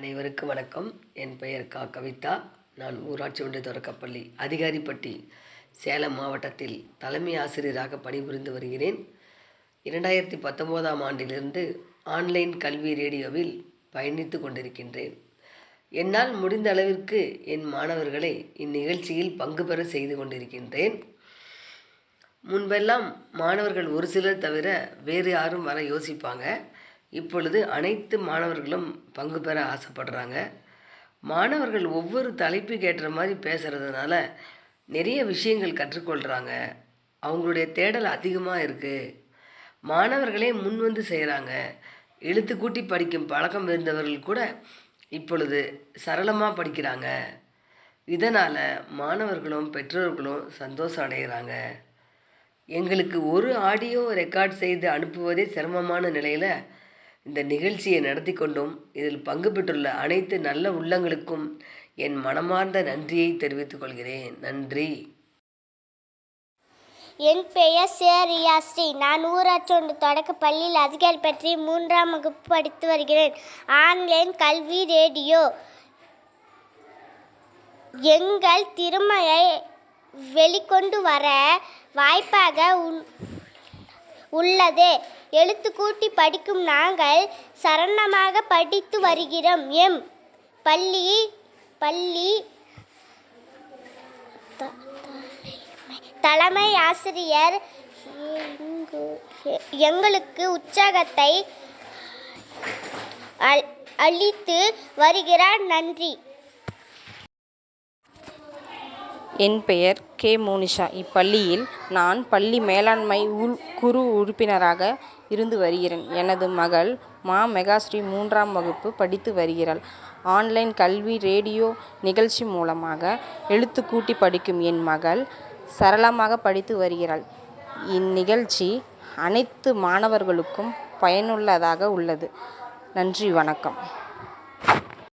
அனைவருக்கும் வணக்கம். என் பெயர் கா. கவிதா. நான் ஊராட்சி ஒன்றிய தொடக்கப்பள்ளி அதிகாரிப்பட்டி சேலம் மாவட்டத்தில் தலைமை ஆசிரியராக பணிபுரிந்து வருகிறேன். இரண்டாயிரத்தி பத்தொம்போதாம் ஆண்டிலிருந்து ஆன்லைன் கல்வி ரேடியோவில் பயணித்து கொண்டிருக்கின்றேன். என்னால் முடிந்த அளவிற்கு என் மாணவர்களை இந்நிகழ்ச்சியில் பங்கு பெற செய்து கொண்டிருக்கின்றேன். முன்பெல்லாம் மாணவர்கள் ஒரு சிலர் தவிர வேறு யாரும் வர யோசிப்பாங்க. இப்பொழுது அனைத்து மாணவர்களும் பங்கு பெற ஆசைப்படுறாங்க. மாணவர்கள் ஒவ்வொரு தலைப்புக்கு ஏற்ற மாதிரி பேசுகிறதுனால நிறைய விஷயங்கள் கற்றுக்கொள்கிறாங்க அவங்களுடைய தேடல் அதிகமாக இருக்குது மாணவர்களே முன் வந்து செய்கிறாங்க எழுத்து கூட்டி படிக்கும் பழக்கம் இருந்தவர்கள் கூட இப்பொழுது சரளமாக படிக்கிறாங்க. இதனால் மாணவர்களும் பெற்றோர்களும் சந்தோஷம் அடைகிறாங்க எங்களுக்கு ஒரு ஆடியோ ரெக்கார்ட் செய்து அனுப்புவதே சிரமமான நிலையில் இந்த நிகழ்ச்சியை நடத்தி கொண்டும் இதில் பங்கு பெற்றுள்ள அனைத்து நல்ல உள்ளங்களுக்கும் என் மனமார்ந்த நன்றியை தெரிவித்துக் கொள்கிறேன். நன்றி. என் பெயர் சேரியா ஸ்ரீ. நான் ஊராட்சி ஒன்று தொடக்க பள்ளியில் அதிகாரி பற்றி மூன்றாம் வகுப்பு படித்து வருகிறேன். ஆன்லைன் கல்வி ரேடியோ. எங்கள் திறமையை வெளிக்கொண்டு வர வாய்ப்பாக உன் உள்ளது. எழுத்து கூட்டி படிக்கும் நாங்கள் சரணமாக படித்து வருகிறோம். எம். பள்ளி பள்ளி தலைமை ஆசிரியர் எங்களுக்கு உற்சாகத்தை அளித்து வருகிறார். நன்றி. என் பெயர் கே மோனிஷா. இப்பள்ளியில் நான் பள்ளி மேலாண்மை உள் குழு உறுப்பினராக இருந்து வருகிறேன். எனது மகள் மா மெகாஸ்ரீ மூன்றாம் வகுப்பு படித்து வருகிறாள். ஆன்லைன் கல்வி ரேடியோ நிகழ்ச்சி மூலமாக எழுத்து கூட்டி படிக்கும் என் மகள் சரளமாக படித்து வருகிறாள். இந்நிகழ்ச்சி அனைத்து மாணவர்களுக்கும் பயனுள்ளதாக உள்ளது. நன்றி வணக்கம்.